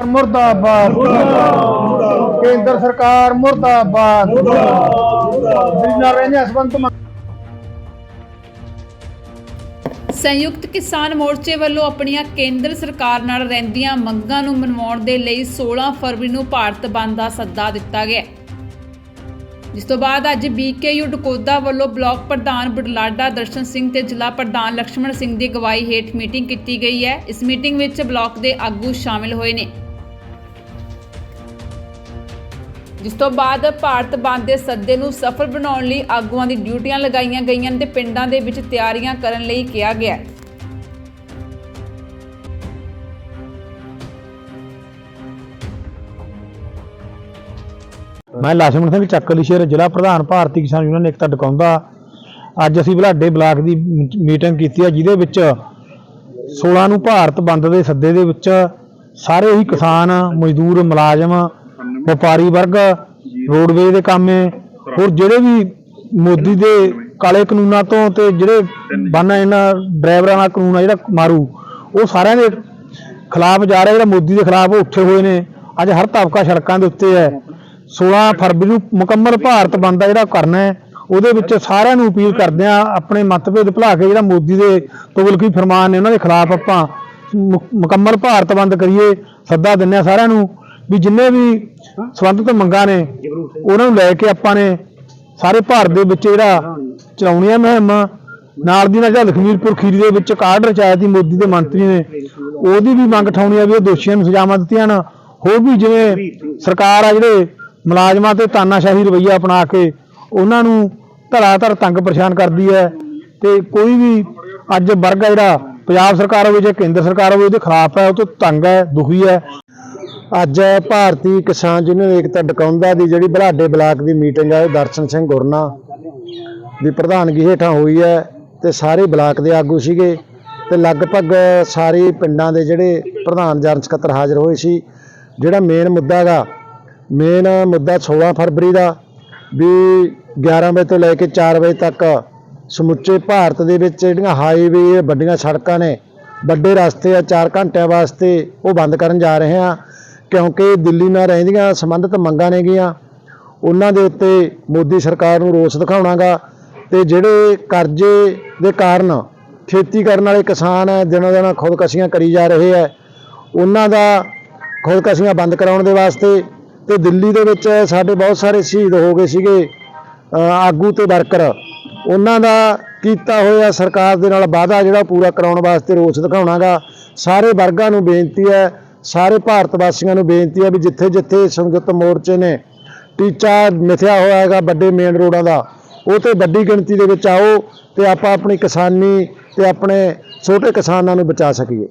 ਮੁਰਦਾਬਾਦ। ਕੇਂਦਰ ਸਰਕਾਰ ਮੁਰਦਾਬਾਦ। ਜਿਨਾਂ ਰਹਿੰਦੇ ਸਬੰਧ ਸੰਯੁਕਤ ਕਿਸਾਨ ਮੋਰਚੇ ਵੱਲੋਂ ਆਪਣੀਆਂ ਕੇਂਦਰ ਸਰਕਾਰ ਨਾਲ ਰਹਿੰਦੀਆਂ ਮੰਗਾਂ ਨੂੰ ਮਨਵਾਉਣ ਦੇ ਲਈ 16 ਫਰਵਰੀ ਨੂੰ ਭਾਰਤ ਬੰਦ ਦਾ ਸੱਦਾ ਦਿੱਤਾ ਗਿਆ ਜਿਸ ਤੋਂ ਬਾਅਦ ਅੱਜ ਬੀਕੇਯੂ ਡਕੋਦਾ ਵੱਲੋਂ ਬਲਾਕ ਪ੍ਰਧਾਨ ਬੁਢਲਾਡਾ ਦਰਸ਼ਨ ਸਿੰਘ ਤੇ ਜ਼ਿਲ੍ਹਾ ਪ੍ਰਧਾਨ ਲక్ష్మణ ਸਿੰਘ ਦੀ ਅਗਵਾਈ ਹੇਠ ਮੀਟਿੰਗ ਕੀਤੀ ਗਈ ਹੈ। ਇਸ ਮੀਟਿੰਗ ਵਿੱਚ ਬਲਾਕ ਦੇ ਆਗੂ ਸ਼ਾਮਿਲ ਹੋਏ ਨੇ। ਜਿਸ ਤੋਂ ਬਾਅਦ ਭਾਰਤ ਬੰਦ ਦੇ ਸੱਦੇ ਨੂੰ ਸਫਲ ਬਣਾਉਣ ਲਈ ਆਗੂਆਂ ਦੀ ਡਿਊਟੀਆਂ ਲਗਾਈਆਂ ਗਈਆਂ ਤੇ ਪਿੰਡਾਂ ਦੇ ਵਿੱਚ ਤਿਆਰੀਆਂ ਕਰਨ ਲਈ ਕਿਹਾ ਗਿਆ ਮੈਂ ਲਾਸ਼ਮਣ ਸਿੰਘ ਚੱਕਲੀ ਸ਼ੇਰ ਜ਼ਿਲ੍ਹਾ ਪ੍ਰਧਾਨ ਭਾਰਤੀ ਕਿਸਾਨ ਯੂਨੀਅਨ ਏਕਤਾ ਡਕਾਉਂਦਾ ਅੱਜ ਅਸੀਂ ਬੁਲਾਡੇ ਬਲਾਕ ਦੀ ਮੀਟਿੰਗ ਕੀਤੀ ਹੈ ਜਿਹਦੇ ਵਿੱਚ 16 ਨੂੰ ਭਾਰਤ ਬੰਦ ਦੇ ਸੱਦੇ ਦੇ ਵਿੱਚ ਸਾਰੇ ਹੀ ਕਿਸਾਨ, ਮਜ਼ਦੂਰ, ਮੁਲਾਜ਼ਮ ਵਪਾਰੀ ਵਰਗ, ਰੋਡਵੇਜ਼ ਦੇ ਕਾਮੇ ਹੋਰ ਜਿਹੜੇ ਵੀ ਮੋਦੀ ਦੇ ਕਾਲੇ ਕਾਨੂੰਨਾਂ ਤੋਂ ਤੇ ਜਿਹੜੇ ਬੰਨ ਇਹਨਾਂ ਡਰਾਈਵਰਾਂ ਦਾ ਕਾਨੂੰਨ ਆ ਜਿਹੜਾ ਮਾਰੂ, ਉਹ ਸਾਰਿਆਂ ਦੇ ਖਿਲਾਫ ਜਾ ਰਿਹਾ ਜਿਹੜਾ ਮੋਦੀ ਦੇ ਖਿਲਾਫ ਉੱਠੇ ਹੋਏ ਨੇ। ਅੱਜ ਹਰ ਤਬਕਾ ਸੜਕਾਂ ਦੇ ਉੱਤੇ ਹੈ। 16 ਫਰਵਰੀ ਨੂੰ ਮੁਕੰਮਲ ਭਾਰਤ ਬੰਦ ਆ ਜਿਹੜਾ ਕਰਨਾ ਹੈ, ਉਹਦੇ ਵਿੱਚ ਸਾਰਿਆਂ ਨੂੰ ਅਪੀਲ ਕਰਦੇ ਆ ਆਪਣੇ ਮਤਭੇਦ ਭੁਲਾ ਕੇ ਜਿਹੜਾ ਮੋਦੀ ਦੇ ਤੁਗਲਕੀ ਫਰਮਾਨ ਨੇ ਉਹਨਾਂ ਦੇ ਖਿਲਾਫ ਆਪਾਂ ਮੁ- ਮੁਕੰਮਲ ਭਾਰਤ ਬੰਦ ਕਰੀਏ। ਸੱਦਾ ਦਿੰਦੇ ਆ ਸਾਰਿਆਂ ਨੂੰ ਵੀ ਜਿੰਨੇ ਵੀ ਸੰਬੰਧਿਤ ਮੰਗਾਂ ਨੇ। ਉਹਨਾਂ ਨੂੰ ਲੈ ਕੇ ਆਪਾਂ ਨੇ ਸਾਰੇ ਭਾਰਤ ਦੇ ਵਿੱਚ ਜਿਹੜਾ ਚਲਾਉਣੀਆਂ ਮੁਹਿੰਮ ਨਾਲ ਦੀ ਨਾਲ ਲਖਮੀਰਪੁਰ ਖੀਰੀ ਦੇ ਵਿੱਚ ਕਾਰਡ ਰਚਾਇਆ ਸੀ ਮੋਦੀ ਦੇ ਮੰਤਰੀ ਨੇ ਉਹਦੀ ਵੀ ਮੰਗ ਠਾਉਣੀ ਆ ਵੀ ਉਹ ਦੋਸ਼ੀਆਂ ਨੂੰ ਸਜ਼ਾਵਾਂ ਦਿੱਤੀਆਂ ਨਾ। ਹੋਰ ਵੀ ਜਿਵੇਂ ਸਰਕਾਰ ਆ ਜਿਹੜੇ ਮੁਲਾਜ਼ਮਾਂ ਤੇ ਤਾਨਾਸ਼ਾਹੀ ਰਵਈਆ ਅਪਣਾ ਕੇ ਉਹਨਾਂ ਨੂੰ ਧੜਾ ਧੜ ਤੰਗ ਪਰੇਸ਼ਾਨ ਕਰਦੀ ਹੈ ਤੇ ਕੋਈ ਵੀ ਅੱਜ ਵਰਗ ਜਿਹੜਾ ਪੰਜਾਬ ਸਰਕਾਰ ਹੋਵੇ ਜਾਂ ਕੇਂਦਰ ਸਰਕਾਰ ਹੋਵੇ ਉਹਦੇ ਖਿਲਾਫ ਹੈ ਉਹ ਤੋਂ ਤੰਗ ਹੈ ਦੁਖੀ ਹੈ। ਅੱਜ ਭਾਰਤੀ ਕਿਸਾਨ ਯੂਨੀਅਨ ਏਕਤਾ ਡਕਾਉਂਦਾ ਦੀ ਜਿਹੜੀ ਬਲਾਡੇ ਬਲਾਕ ਦੀ ਮੀਟਿੰਗ ਹੈ ਉਹ ਦਰਸ਼ਨ ਸਿੰਘ ਗੁਰਨਾ ਦੀ ਪ੍ਰਧਾਨਗੀ ਹੇਠਾਂ ਹੋਈ ਹੈ ਤੇ ਸਾਰੇ ਬਲਾਕ ਦੇ ਆਗੂ ਸੀਗੇ ਤੇ ਲਗਭਗ ਸਾਰੇ ਪਿੰਡਾਂ ਦੇ ਜਿਹੜੇ ਪ੍ਰਧਾਨ ਜਨ ਸਕੱਤਰ ਹਾਜ਼ਰ ਹੋਏ ਸੀ। ਜਿਹੜਾ ਮੇਨ ਮੁੱਦਾ ਹੈਗਾ ਮੇਨ ਮੁੱਦਾ 16 ਫਰਵਰੀ ਦਾ ਵੀ 11 ਵਜੇ ਤੋਂ ਲੈ ਕੇ 4 ਵਜੇ ਤੱਕ ਸਮੁੱਚੇ ਭਾਰਤ ਦੇ ਵਿੱਚ ਜਿਹੜੀਆਂ ਹਾਈਵੇ ਵੱਡੀਆਂ ਸੜਕਾਂ ਨੇ, ਵੱਡੇ ਰਸਤੇ ਆ 4 ਘੰਟਿਆਂ ਵਾਸਤੇ ਉਹ ਬੰਦ ਕਰਨ ਜਾ ਰਹੇ ਆ। ਕਿਉਂਕਿ ਦਿੱਲੀ ਨਾਲ ਰਹਿੰਦੀਆਂ ਸੰਬੰਧਿਤ ਮੰਗਾਂ ਨੇਗੀਆਂ, ਉਹਨਾਂ ਦੇ ਉੱਤੇ ਮੋਦੀ ਸਰਕਾਰ ਨੂੰ ਰੋਸ ਦਿਖਾਉਣਾਗਾ ਤੇ ਜਿਹੜੇ ਕਰਜ਼ੇ ਦੇ ਕਾਰਨ ਖੇਤੀ ਕਰਨ ਵਾਲੇ ਕਿਸਾਨ ਹੈ ਦਿਨੋਂ ਦਿਨ ਖੁਦਕਸ਼ੀਆਂ ਕਰੀ ਜਾ ਰਹੇ ਹੈ ਉਹਨਾਂ ਦਾ ਖੁਦਕਸ਼ੀਆਂ ਬੰਦ ਕਰਾਉਣ ਦੇ ਵਾਸਤੇ ਤੇ ਦਿੱਲੀ ਦੇ ਵਿੱਚ ਸਾਡੇ ਬਹੁਤ ਸਾਰੇ ਸ਼ਹੀਦ ਹੋ ਗਏ ਸੀਗੇ ਆਗੂ ਤੇ ਵਰਕਰ। ਉਹਨਾਂ ਦਾ ਕੀਤਾ ਹੋਇਆ ਸਰਕਾਰ ਦੇ ਨਾਲ ਵਾਅਦਾ ਜਿਹੜਾ ਪੂਰਾ ਕਰਾਉਣ ਵਾਸਤੇ ਰੋਸ ਦਿਖਾਉਣਾਗਾ, ਸਾਰੇ ਵਰਗਾਂ ਨੂੰ ਬੇਨਤੀ ਹੈ ਸਾਰੇ ਭਾਰਤ ਵਾਸੀਆਂ ਨੂੰ ਬੇਨਤੀ ਹੈ ਵੀ ਜਿੱਥੇ ਜਿੱਥੇ ਸੰਯੁਕਤ ਮੋਰਚੇ ਨੇ ਟੀਚਾ ਮਿਥਿਆ ਹੋਇਆ ਹੈਗਾ ਵੱਡੇ ਮੇਨ ਰੋਡਾਂ ਦਾ, ਉਹ ਤੇ ਵੱਡੀ ਗਿਣਤੀ ਦੇ ਵਿੱਚ ਆਓ ਤੇ ਆਪਾਂ ਆਪਣੀ ਕਿਸਾਨੀ ਤੇ ਆਪਣੇ ਛੋਟੇ ਕਿਸਾਨਾਂ ਨੂੰ ਬਚਾ ਸਕੀਏ।